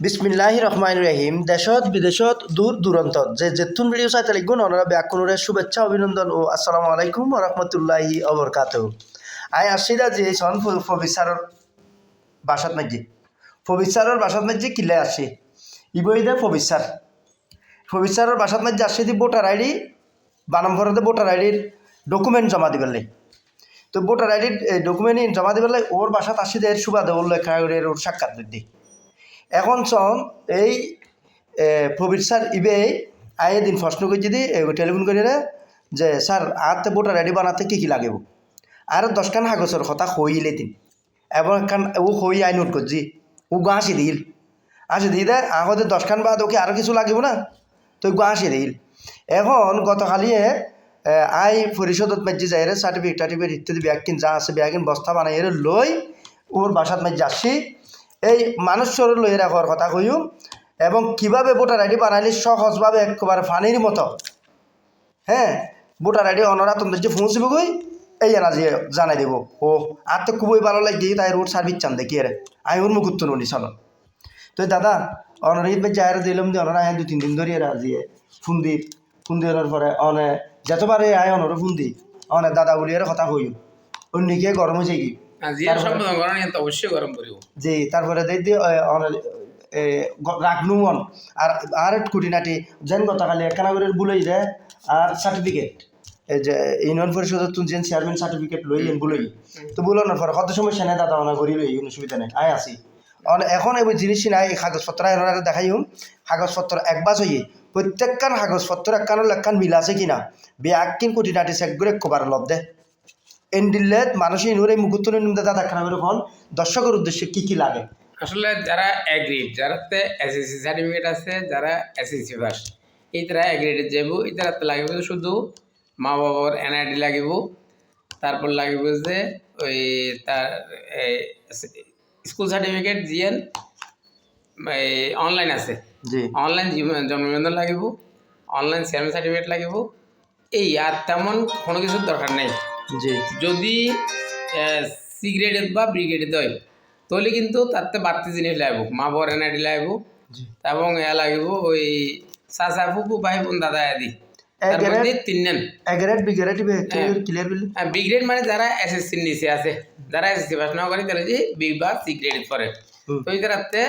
বিসমিল্লাহ রহমান রহিম। দেশত, বিদেশত, দূর, দূরান্তত। যে জেতুন ভিডিও চাইতে লিখুন ওনারা ব্যাকুণের শুভেচ্ছা, অভিনন্দন ও আসসালামু আলাইকুম রহমতুল্লাহি অবরকাত আই আসিরা যে সন ফবিসারর বাসাত মাঝি ফবিসারর বাসাত মাঝি কিলে আসি ইবইদে ফবিসার। ফবিসারর বাসাত মাঝি আসি দি ভোটার আইডি? বানামফরতে ভোটার আইডির ডকুমেন্ট জমা দিবেন তো ভোটার আইডির ডকুমেন্ট জমা দিবেন ওর বাসাত আসি দেয় সুবাদে ওর লেখা ওর সাক্ষাৎ দিই এখন চন এই প্রবীর স্যার ইবে আয়ে দিন প্রশ্ন করে যদি টেলিফোন করে যে, স্যার, আতে ভোটার আইডি বানাতে কি কি লাগিব? আর দশখান কাগজের কথা হইলে দিন। এবং একখান ও হই আই নোট করছি। ও গা হাসি দিল। হাসি দিয়ে দেয় আগতে দশখান বাদ ওকে আরও কিছু লাগিব না? তো গা হাসি দিল। এখন গতকালিয়ে আই পরিষদত মাঝে যাই রে সার্টিফিকেট টার্টিফিকেট ইত্যাদি ব্যাগকিন যা আছে ব্যাগিন বস্তা বানাই রে লই ওর বাসাত মাঝে আসি এই মানুষের লই রাখার কথা কইও, এবং কীভাবে ভোটার আইডি বানাইলে সহজভাবে একেবারে ফানির মতো। হ্যাঁ ভোটার আইডি অনরা তোমাদের যে পৌঁছবে গই এই এনা যে জানাই দেব। ও, আর তো খুবই ভালো লাগে তাই রোড সার্ভিস চান দেখি রে আমি ওর মুকুত্ত নুনি চলো। তো দাদা, অনরা ইবে যাই দিলাম যে অনরা আয় দু তিন দিন ধরে এরা দিয়ে ফোন দি, ফোন দিয়ে পরে অনে, যতবারে আয় অনরে ফোন দি, অনে দাদা বলি কথা কইও। অন্যকে গরম হয়েছে কি? করিব জি তারপরে দেই দিয়ে রাখনু মন আর আর খুঁটিনাটি যেন গতকালি একখানা করে বুলাই দেয় আর সার্টিফিকেট এই যে ইউনিয়ন পরিষদের তুমি যেন চেয়ারম্যান সার্টিফিকেট লই এন বুলাই। তো বুলানোর পরে কত সমস্যা নেই দাদা ওনা করি লই কোনো সুবিধা নেই আয় আসি। অন- এখন এই জিনিস নাই কাগজপত্র এনারা দেখাইম কাগজপত্র একবাজ হইয়ে প্রত্যেকখান কাগজপত্র একখান একখান মিল আছে কিনা? বিয়াকিন খুঁটিনাটি চেক করে কবার লব দে। এন্ডিলে মানুষের ইনুরে মুকুত্ত নিমদে দাদা একখানা করে ফোন দর্শকের উদ্দেশ্যে কি কি লাগে? আসলে যারা এগ্রিড যারাতে এসএসসি সার্টিফিকেট আছে যারা এসএসসি পাস এই তারা এগ্রিডে যাব এই তারাতে লাগিব শুধু মা বাবার এনআইডি লাগিব। তারপর লাগিব যে ওই তার স্কুল সার্টিফিকেট জিএন অনলাইন আছে। জি। অনলাইন জন্ম নিবন্ধন লাগিব অনলাইন চেয়ারম্যান সার্টিফিকেট লাগিব। এই আর তেমন কোনো কিছুর দরকার নেই। জি। যদি সি গ্রেডের বা বি গ্রেডের হয় তাহলে কিন্তু তাতে বাড়তি জিনিস লাগবো। মা বর এনআইডি লাগবো। এবং এ লাগব ওই চাচা ফুকু ভাই বোন দাদা আদি। গ্রেড দিয়ে তিন নেন এগারেট বিগারেট হ্যাঁ। ক্লিয়ার বিল। বি গ্রেড মানে যারা এসএসসির নিচে আছে। যারা এসএসসি পাস না করে তাহলে যে বি বা সি গ্রেড হুম। তো ওই তারাতে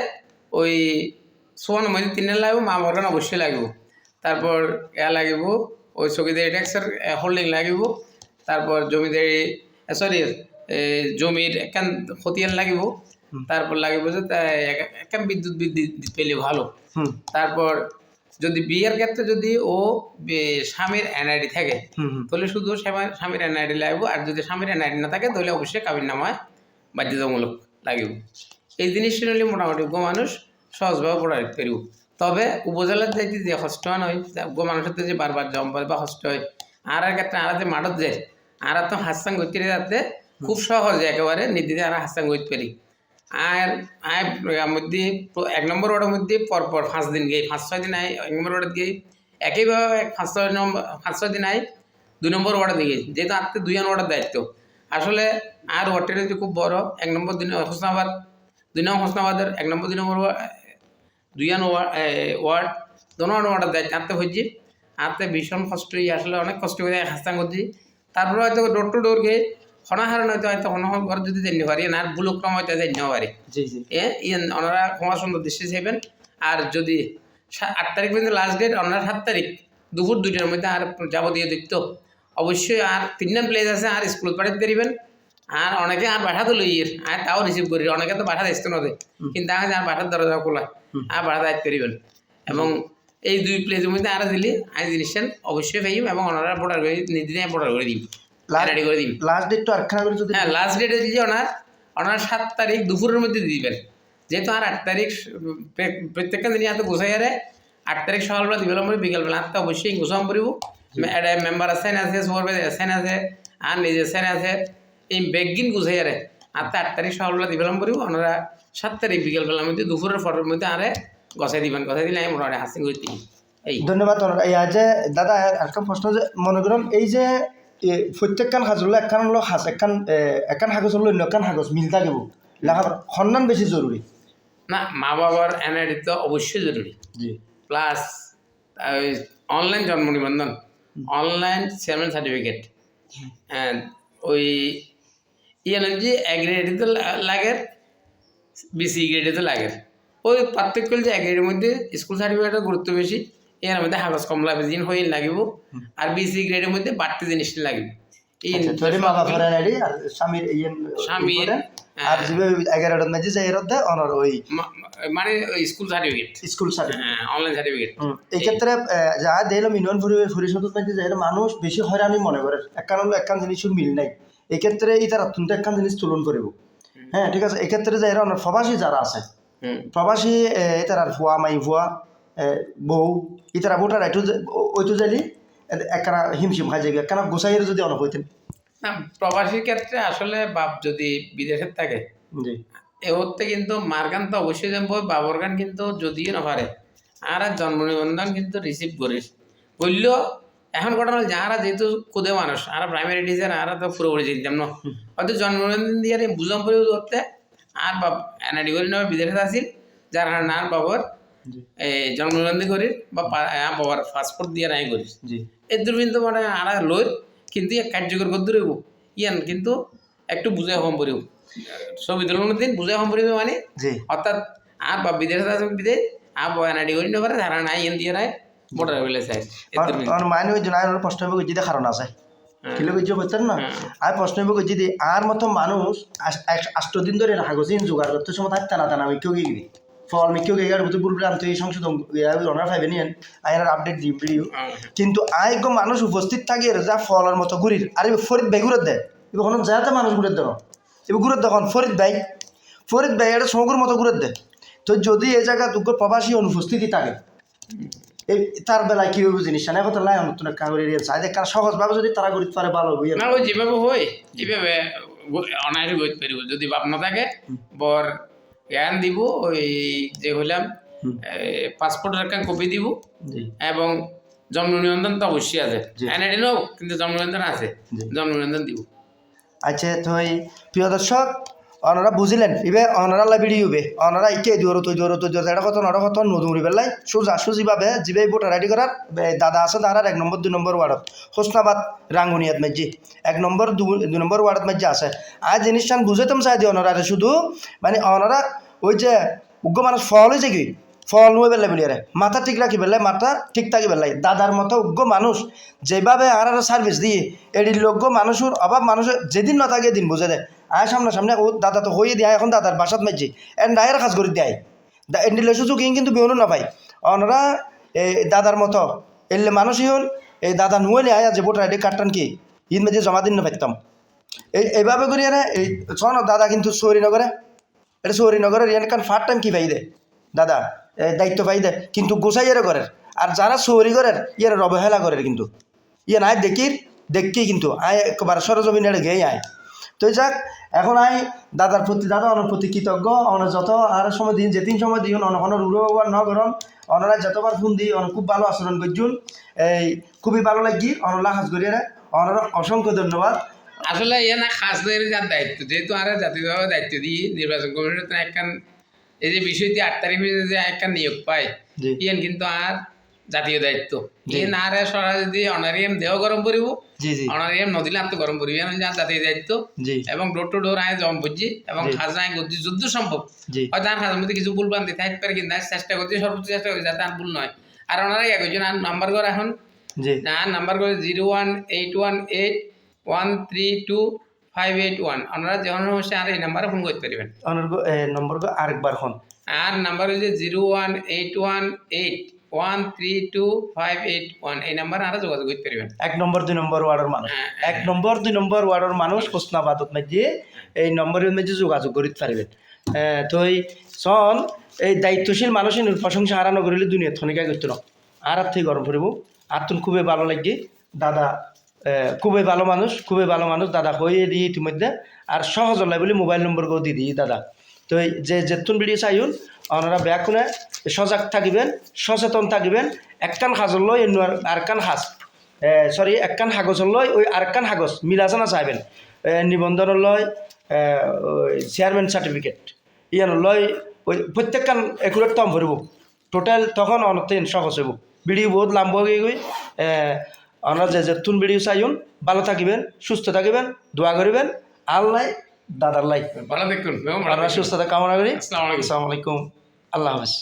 ওই সোয়ান মধ্যে তিন নেন লাগবো মা বরগান অবশ্যই লাগবো। তারপর এ লাগিব ওই চকিদারি ট্যাক্সের হোল্ডিং লাগিব। তারপর জমিদারি সরি জমির একান খতিয়ান লাগিব। তারপর লাগিব যে একান বিদ্যুৎ বিদ্যুৎ পেলে ভালো। তারপর যদি বিয়ের ক্ষেত্রে যদি ও স্বামীর এনআইডি থাকে তাহলে শুধু স্বামীর এনআইডি লাগবে আর যদি স্বামীর এনআইডি না থাকে তাহলে অবশ্যই কাবির নামায় বাধ্যতামূলক লাগিব। এই জিনিসটা নিলে মোটামুটি গো মানুষ সহজভাবে পড়াইতে পারিব তবে উপজেলার যাইতে যে কষ্ট হয় গো মানুষের যে বারবার জম্পার বা কষ্ট হয় আর ক্ষেত্রে যে মাঠত যায় আর তো হাসাং করতে যাতে খুব সহজে একেবারে নীতিতে আর হাসাং করতে পারি। আর আয় মধ্যে এক নম্বর ওয়ার্ডের মধ্যে পরপর পাঁচ দিন গিয়ে, পাঁচ ছয় দিন আয়, এক নম্বর ওয়ার্ডে গিয়ে একইভাবে পাঁচ ছয় নম্বর পাঁচ ছয় দিন আয় দুই নম্বর ওয়ার্ডে দিকে যেহেতু আত্মে দুই ওয়ার্ডের দায়িত্ব। আসলে আর ওয়ার্ডটা যদি খুব বড়, এক নম্বর দুই হোসনাবাদ, দুই নম্বর হোসনাবাদের, এক নম্বর দুই নম্বর দুই ওয়ার্ড দোনো ওয়ার্ডের দায়িত্ব আত্মে হয়েছি আত্মে ভীষণ কষ্ট আসলে অনেক কষ্ট করে হাস্তাং করছি। তারপরে হয়তো ডোর টু ডোর গিয়ে হনাহারণ হয়তো হয়তো হন ঘর যদি জানিতে পারি না আর বুলক্রম হয়তো জানিতে পারি। জি জি। এ ওনারা ক্ষমা সুন্দর দৃষ্টি চাইবেন আর যদি আট তারিখ পর্যন্ত লাস্ট ডেট ওনারা সাত তারিখ দুপুর দুইটার মধ্যে আর যাব যাবতীয় দিত অবশ্যই আর তিনজন প্লেস আছে আর স্কুল পাঠাতে পারিবেন। আর অনেকে আর বাসাতে লইয়ের আর তাও রিসিভ করি। অনেকে তো বাসা আসতে নদে কিন্তু আগে আর বাসার দরজা খোলা আর বাসা দায়িত্ব পারিবেন। এবং এই দুই প্লেসের মধ্যে আর দিলে আই জিনিসটা অবশ্যই পাইম এবং ওনারা বর্ডার করে নিদিনে বর্ডার করে Last- রেডি করে দিন লাস্ট ডেট তো আটখানা করে যদি হ্যাঁ লাস্ট ডেটে দিলে ওনার ওনার সাত তারিখ দুপুরের মধ্যে দিয়ে দিবেন। যেহেতু আর আট তারিখ প্রে- প্রত্যেকটা দিনই এত গোছাই আরে আট তারিখ সকালবেলা দিবেলাম করে বিকালবেলা আটটা অবশ্যই গোছাম করিব এটা মেম্বার আছেন আছে সুপারভাইজার আছেন আছে আর নিজে আছেন আছে এই বেগিন গুছাই আরে। আটটা আট তারিখ সকালবেলা দিবেলাম করিব ওনারা সাত তারিখ বিকালবেলার মধ্যে দুপুরের ফটোর মধ্যে আরে গছাই দিবেন গছাই দিলে আমি মোটামুটি হাসিং করতে এই। ধন্যবাদ এই যে দাদা একটা প্রশ্ন যে মনে করুন এই যে এ, প্রত্যেকখান কাগজ হলো একখান হলো হাস একখান এ, একখান কাগজ হলো অন্য একখান কাগজ মিল থাকিব। লেখা সন্ধান বেশি জরুরি না মা বাবার এনআইডি তো অবশ্যই জরুরি জি। প্লাস অনলাইন জন্ম নিবন্ধন অনলাইন চেয়ারম্যান সার্টিফিকেট ওই ইয়ে ইএনএনজি এগ্রেডি তো লাগে বিসি গ্রেডে তো লাগে। ওই পার্থক্য যে মধ্যে স্কুল সার্টিফিকেটের গুরুত্ব বেশি এর মধ্যে কাগজ কমলা বেজিন হয়ে লাগিব আর বিসি গ্রেডের মধ্যে বাড়তি জিনিস লাগিব। এই আচ্ছা তোর ইয়ে স্বামীর, আর যে এগারোটার মাঝে যাই রদ্দে অনর ওই মানে school certificate school certificate online certificate এই ক্ষেত্রে যা দিলাম ইউনিয়ন পরিবেশ পরিষদের মধ্যে যাই মানুষ বেশি হয়রানি মনে করে। একখান একখান জিনিসের মিল নাই। এই ক্ষেত্রে ইতার অত্যন্ত একখান জিনিস তুলন করিব। হ্যাঁ ঠিক আছে? এই ক্ষেত্রে যাই অনেক প্রবাসী যারা আছে প্রবাসী ইতার আর ফুয়া মাই ফুয়া এ, বউ ইতারা ভোটার একটু ওইটু যাইলি একখানা হিমশিম খাই যাই একখানা গোসাইয়ের যদি অনেক হইতেন না প্রবাসীর ক্ষেত্রে আসলে বাপ যদি বিদেশে থাকে জি। এ হতে কিন্তু মার গান তো অবশ্যই জানব বাবর গান কিন্তু যদিও না পারে আর আর জন্ম নিবন্ধন কিন্তু রিসিভ করিস বললেও এখন ঘটনা হল যারা যেহেতু কুদে মানুষ আর প্রাইমারি টিচার আর তো পুরোপুরি চিনতাম না? হয়তো জন্ম নিবন্ধন দিয়ে আর বুঝলাম পরে ধরতে আর বাপ এনআইডি করি নেওয়ার বিদেশে আসিল যার কারণে আর বাবর এই জন্ম নিবন্ধন করিস বা বাবার পাসপোর্ট দিয়ে নাই করিস জি এর দূর কিন্তু মানে আর লই কিন্তু ইয়ে কার্যকর করতে রইব ইয়ান কিন্তু একটু বুঝে হম পড়িব সংবিধানের দিন বুঝে হম পড়িব মানে অর্থাৎ আর বা বিদেশে আছে বিদেশ আর বয়ানাডি করি না পারে ধারা নাই ইয়েন দিয়ে নাই বর্ডার বলে চাই মাইনে ওই জন্য প্রশ্ন হবে যদি কারণ আছে কিছু করতেন না আর প্রশ্ন হবে যদি আর মতো মানুষ আষ্ট দিন ধরে হাগজিন জোগাড় করতে সময় থাকতে না তানা আমি কেউ গিয়ে ফল আমি কেউ গিয়ে বুঝতে বলব আমি তো এই সংশোধন অনার ফাইভে নিয়েন আইনার আপডেট দিই ভিডিও কিন্তু আইগ মানুষ উপস্থিত থাকে যা ফলের মতো ঘুরির আর এবার ফরিদ ভাই ঘুরে দেয় এবার কোনো যাতে মানুষ ঘুরে দেন এবার ঘুরে দেখুন ফরিদ ভাই ফরিদ ভাই এটা সমগ্র মতো ঘুরে দেয় তো যদি এই জায়গা দুঃখ প্রবাসী অনুপস্থিতি থাকে এই তার বেলায় কি হবে জিনিস না কথা লাই নতুন কাগরি চাই দেখ সহজভাবে যদি তারা ঘুরতে পারে ভালো হবে না ওই যেভাবে হয় এইভাবে অনায়াসে গইতে পারিব যদি বাপ না থাকে বর জ্ঞান দিব ওই যে হইলাম পাসপোর্টের একটা কপি দিব এবং জন্ম নিবন্ধন তো অবশ্যই আছে। এনআইডি নাও কিন্তু জন্ম নিবন্ধন আছে। জন্ম নিবন্ধন দিব। আচ্ছা তো প্রিয় দর্শক অনারা বুঝিলেন, ইবে অনারা লাই ভিডিও বে অনারা ইকে দূর তুই দূর তুই দূর এটা কত নটা নদুম উড়ি বেলাই সোজা সুজিভাবে জিবে ভোটার আইডি করার দাদা আছে দাদার এক নম্বর দুই নম্বর ওয়ার্ডত হোসনাবাদ রাঙ্গুনিয়াত মাঝি এক নম্বর দু নম্বর ওয়ার্ডত মাঝি আছে। আর জিনিসটান বুঝাইতাম চাই দিয়ে অনারা শুধু মানে অনারা ওই যে উগ্র মানুষ ফল হয়েছে কি? ফল নয় বেলে বলিয়ারে মাথা ঠিক রাখি বেলে মাথা ঠিক থাকি বেলাই দাদার মতো উগ্র মানুষ যেভাবে আর সার্ভিস দিয়ে এটি লোক মানুষের অভাব মানুষের যেদিন না থাকে দিন বুঝে দেয় আয় সামনা সামনে ও দাদা তো হয়ে দেয়, এখন দাদার বাসাত মারছি এন ডায়ের কাজ করে দেয়। এন্ডি লে সুযোগ ইন কিন্তু বেউনো না পাই অনরা এই দাদার মতো, এলে মানুষই হল। এই দাদা নুয়েলে আয় যে ভোটার আইডি কার্ডটান কি ইন মেঝে জমা দিন না পাইতাম এই, এইভাবে করি আরে এই, শোন, দাদা কিন্তু সৌরি নগরে এটা সৌরি নগরের ইয়ান কান ফার্ট টাইম কি পাই দে, দাদা? দায়িত্ব পাই দে, কিন্তু গোসাই এর করের আর যারা সৌরি করের ইয়ার অবহেলা করের কিন্তু। ইয়ে নাই দেখির, দেখি কিন্তু, আয় একবার সরজমিন গেই আয়। তো যাক এখন আই দাদার প্রতি দাদা অনেক প্রতি কৃতজ্ঞ অন যত আর সময় দিন যেদিন সময় দিন অন অন রুড়ো ব্যবহার ন করন অনরা যতবার ফোন দিই অন খুব ভালো আচরণ করছুন। এই খুবই ভালো লাগি অনলা হাজ করিয়ে অনর অসংখ্য ধন্যবাদ। আসলে ইয়ে না খাস যার দায়িত্ব যেহেতু আর জাতীয়ভাবে দায়িত্ব দিই নির্বাচন কমিশনের একখান এই যে বিষয়টি আট তারিখে যে একখান নিয়োগ পায় ইয়েন কিন্তু আর জাতীয় দায়িত্ব। জি। ইয়ে না রে সরা যদি অনারিয়াম দেহ গরম জি অনারিয়াম নদিলে তো গরম ইয়ান যার জাতীয় দায়িত্ব। জি। এবং ডোর টু ডোর আয় জম বুঝছি এবং আয় করছি যুদ্ধ সম্ভব। জি। হয়তো আর খাজার মধ্যে কিছু ভুল বান্ধি থাকতে পারে কিন্তু চেষ্টা করছি সর্বোচ্চ চেষ্টা করছি যাতে আর ভুল নয়। আর ওনারা এক একজন আর নাম্বার করে এখন। জি। আর নাম্বার করে zero one eight one eight one three two five eight one. আপনারা যখন সমস্যা আর এই নাম্বারে ফোন করতে পারবেন। অনর নম্বর আরেকবার হন আর নাম্বার হচ্ছে zero one eight one eight. One three two five eight one এই নাম্বারে আরও যোগাযোগ করতে পারবেন। এক নম্বর দুই নম্বর ওয়ার্ডের মানুষ। হ্যাঁ, এক নম্বর দুই নম্বর ওয়ার্ডের মানুষ হোসনাবাদত মাঝে এই নম্বরের মাঝে যোগাযোগ করিতে পারবেন। তো এই সন এই দায়িত্বশীল মানুষের প্রশংসা হারানো করিলে দুনিয়া থনিকা করতে না আর আর থেকে গরম পড়ব আর তুমি খুবই ভালো লাগে দাদা খুবই ভালো মানুষ খুবই ভালো মানুষ। দাদা হয়ে দিয়ে ইতিমধ্যে? আর সহজ হলাই বলে মোবাইল নম্বর করে দিয়ে দিই দাদা। তো যে জেতুন বিড়ি চাইন ওনারা খুনে সজাগ থাকিবেন, সচেতন থাকিবেন, একখান সাজল লই আরকান সাজ সরি একখান সাগজ লই ওই আরকান সাগজ মিলাজানা চাইবেন নিবন্ধন লয় চেয়ারম্যান সার্টিফিকেট ইয়ান লয় ওই প্রত্যেকখান একুরেট তম ভরব টোটাল তখন অনতেন সহজ হইব বিড়ি বহুত লাম্ব হয়ে গই যে জেতুন বিড়ি চাইন ভালো থাকিবেন, সুস্থ থাকিবেন, দোয়া করিবেন, আল্লাহ দাদার লাই ভালো দেখুন আর সুস্থতা কামনা করি। আসসালামু আলাইকুম। আল্লাহ হাফেজ।